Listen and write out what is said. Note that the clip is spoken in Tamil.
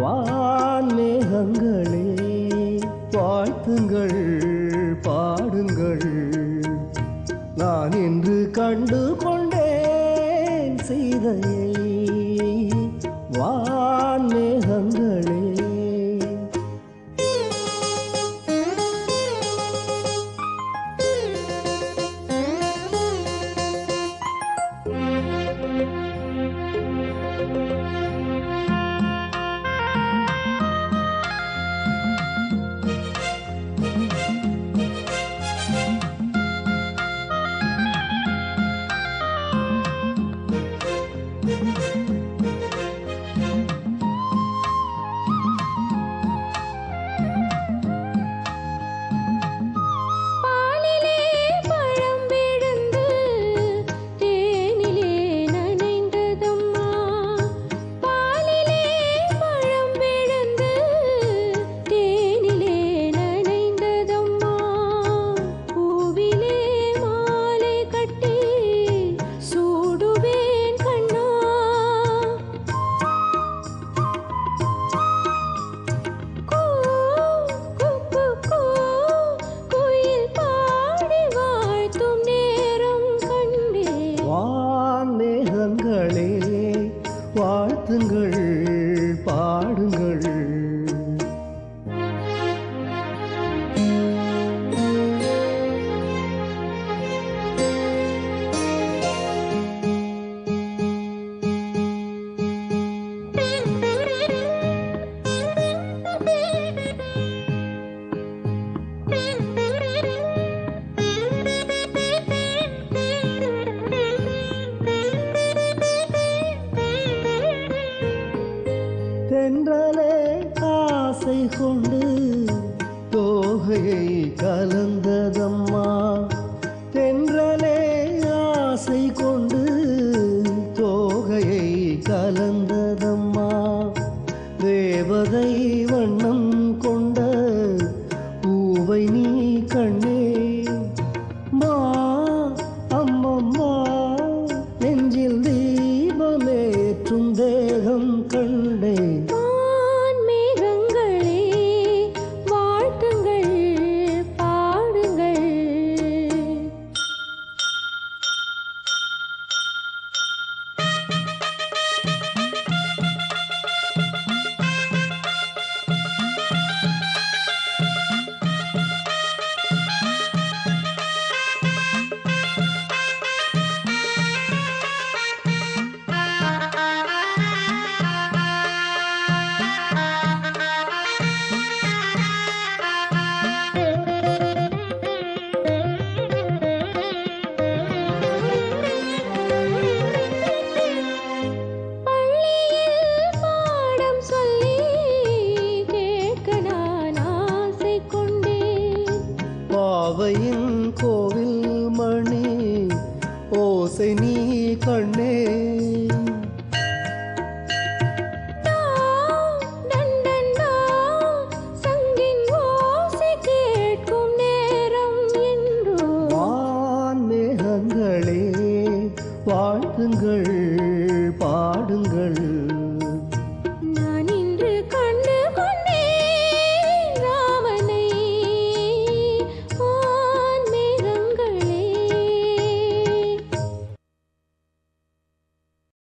வான்மேகங்களே வாழ்த்துங்கள் பாடுங்கள். நான் இன்று கண்டு கொண்டேன் சீதையை வா தோகையை கலந்ததம்மா. தென்றலே ஆசை கொண்டு தோகையை கலந்ததம்மா. தேவதை வண்ணம் கொண்ட பூவை நீ கண்ணே. மா அம்மம்மா நெஞ்சில் தீபமேற்றும் தேகம் கண்டேன். பாருங்கள்.